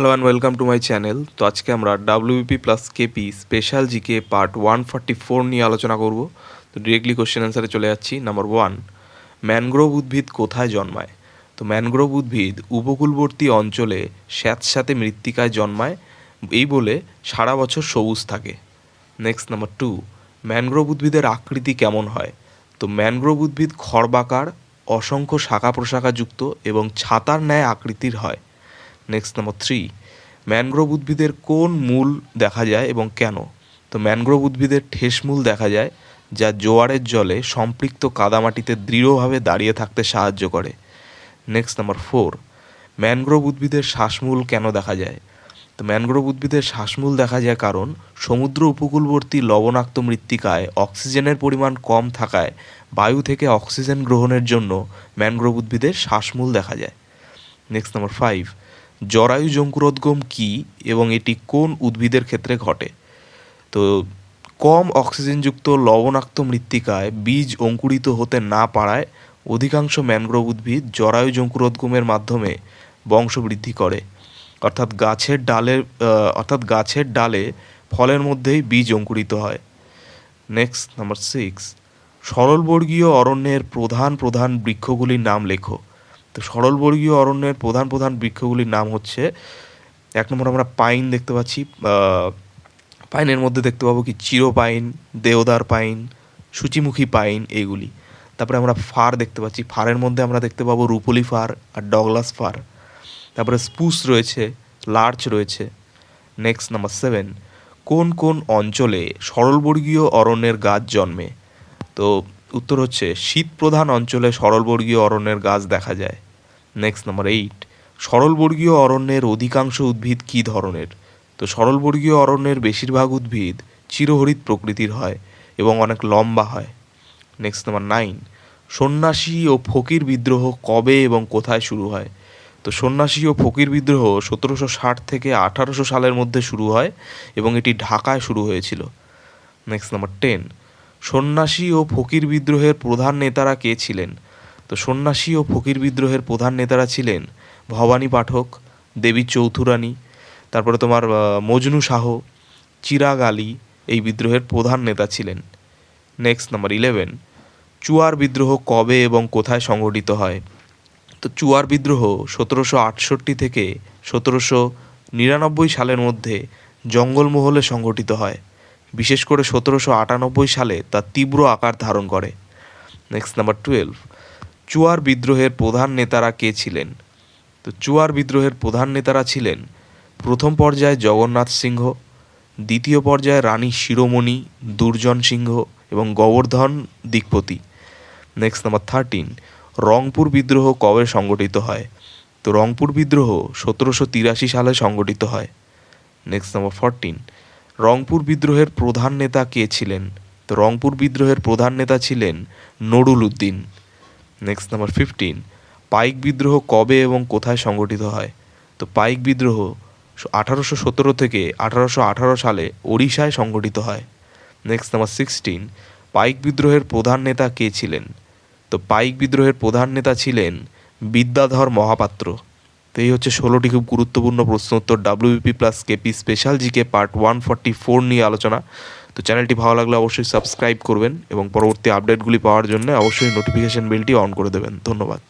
Hello and welcome to my channel তো আজকে আমরা WP plus KP special GK part one forty four নিয়ে আলোচনা করব। তো ডিরেক্টলি কোশ্চেন অ্যান্সারে চলে যাচ্ছি। নাম্বার ওয়ান ম্যানগ্রোভ উদ্ভিদ কোথায় জন্মায়? তো ম্যানগ্রোভ উদ্ভিদ উপকূলবর্তী অঞ্চলে স্যাঁতস্যাঁতে মৃত্তিকায় জন্মায়। এই বলে সারা বছর সবুজ থাকে। নেক্সট নাম্বার টু ম্যানগ্রোভ উদ্ভিদের আকৃতি কেমন হয়? তো ম্যানগ্রোভ উদ্ভিদ খড়বাকার অসংখ্য শাখা প্রশাখাযুক্ত এবং ছাতার ন্যায় আকৃতির হয়। নেক্সট নাম্বার থ্রি ম্যানগ্রোভ উদ্ভিদের কোন মূল দেখা যায় এবং কেন? তো ম্যানগ্রোভ উদ্ভিদের ঠেস মূল দেখা যায়, যা জোয়ারের জলে সম্পৃক্ত কাদামাটিতে দৃঢ়ভাবে দাঁড়িয়ে থাকতে সাহায্য করে। নেক্সট নাম্বার ফোর ম্যানগ্রোভ উদ্ভিদের শ্বাসমূল কেন দেখা যায়? তো ম্যানগ্রোভ উদ্ভিদের শ্বাসমূল দেখা যায় কারণ, সমুদ্র উপকূলবর্তী লবণাক্ত মৃত্তিকায় অক্সিজেনের পরিমাণ কম থাকায় বায়ু থেকে অক্সিজেন গ্রহণের জন্য ম্যানগ্রোভ উদ্ভিদের শ্বাসমূল দেখা যায়। নেক্সট নাম্বার ফাইভ জরায়ু জঙ্কুরোদ্গম কী এবং এটি কোন উদ্ভিদের ক্ষেত্রে ঘটে? তো কম অক্সিজেনযুক্ত লবণাক্ত মৃত্তিকায় বীজ অঙ্কুরিত হতে না পারায় অধিকাংশ ম্যানগ্রোভ উদ্ভিদ জরায়ু জঙ্কুরোদ্গমের মাধ্যমে বংশবৃদ্ধি করে। অর্থাৎ গাছের ডালে অর্থাৎ গাছের ডালে ফলের মধ্যেই বীজ অঙ্কুরিত হয়। নেক্সট নাম্বার সিক্স সরলবর্গীয় অরণ্যের প্রধান প্রধান বৃক্ষগুলির নাম লেখো। তো সরলবর্গীয় অরণ্যের প্রধান প্রধান বৃক্ষগুলির নাম হচ্ছে, এক নম্বর আমরা পাইন দেখতে পাচ্ছি পাইনের মধ্যে দেখতে পাবো কি চিরো পাইন দেওদার পাইন, সূচিমুখী পাইন এইগুলি। তারপরে আমরা ফার দেখতে পাচ্ছি, ফারের মধ্যে আমরা দেখতে পাবো রুপলি ফার আর ডগলাস ফার। তারপরে স্পুস রয়েছে, লার্চ রয়েছে, নেক্সট নাম্বার সেভেন। কোন কোন অঞ্চলে সরলবর্গীয় অরণ্যের গাছ জন্মে? তো উত্তর হচ্ছে শীত প্রধান অঞ্চলে সরলবর্গীয় অরণ্যের গাছ দেখা যায়। নেক্সট নাম্বার এইট সরলবর্গীয় অরণ্যের অধিকাংশ উদ্ভিদ কী ধরনের? তো সরলবর্গীয় অরণ্যের বেশিরভাগ উদ্ভিদ চিরহরিত প্রকৃতির হয় এবং অনেক লম্বা হয়। নেক্সট নাম্বার নাইন সন্ন্যাসী ও ফকির বিদ্রোহ কবে এবং কোথায় শুরু হয়? তো সন্ন্যাসী ও ফকির বিদ্রোহ সতেরোশো ষাট থেকে আঠারোশো সালের মধ্যে শুরু হয় এবং এটি ঢাকায় শুরু হয়েছিল। নেক্সট নাম্বার টেন সন্ন্যাসী ও ফকির বিদ্রোহের প্রধান নেতারা কে ছিলেন? তো সন্ন্যাসী ও ফকির বিদ্রোহের প্রধান নেতারা ছিলেন ভবানী পাঠক, দেবী চৌধুরানী তারপরে তোমার মজনু শাহ, চিরাগ আলী এই বিদ্রোহের প্রধান নেতা ছিলেন। নেক্সট নাম্বার ইলেভেন চুয়ার বিদ্রোহ কবে এবং কোথায় সংঘটিত হয়? তো চুয়ার বিদ্রোহ সতেরোশো আটষট্টি থেকে সতেরোশো নিরানব্বই সালের মধ্যে জঙ্গলমহলে সংঘটিত হয়। বিশেষ করে সতেরোশো আটানব্বই সালে তা তীব্র আকার ধারণ করে। নেক্সট নাম্বার টুয়েলভ চুয়ার বিদ্রোহের প্রধান নেতারা কে ছিলেন? তো চুয়ার বিদ্রোহের প্রধান নেতারা ছিলেন প্রথম পর্যায়ে জগন্নাথ সিংহ, দ্বিতীয় পর্যায়ে রানী শিরোমণি, দুর্জন সিংহ এবং Gobardhan Dikpati next number thirteen Rangpur বিদ্রোহ কবে সংগঠিত হয়? তো রংপুর বিদ্রোহ সতেরোশো তিরাশি সালে সংগঠিত হয়। নেক্সট নাম্বার ফরটিন রংপুর বিদ্রোহের প্রধান নেতা কে ছিলেন? তো রংপুর বিদ্রোহের প্রধান নেতা ছিলেন Nurul Uddin. Next number fifteen Paik বিদ্রোহ কবে এবং কোথায় সংগঠিত হয়? তো পাইক বিদ্রোহ আঠারোশো সতেরো থেকে আঠারোশো আঠারো সালে ওড়িশায় সংগঠিত হয়। নেক্সট নাম্বার সিক্সটিন পাইক বিদ্রোহের প্রধান নেতা কে ছিলেন? তো পাইক বিদ্রোহের প্রধান নেতা ছিলেন বিদ্যাধর মহাপাত্র। তো এই হচ্ছে ষোলোটি খুব গুরুত্বপূর্ণ প্রশ্ন উত্তর plus KP special GK part one four নিয়ে আলোচনা। তো চ্যানেলটি ভালো লাগলে অবশ্যই সাবস্ক্রাইব করবেন এবং পরবর্তী আপডেটগুলি পাওয়ার জন্য অবশ্যই নোটিফিকেশান বেলটি অন করে দেবেন। ধন্যবাদ।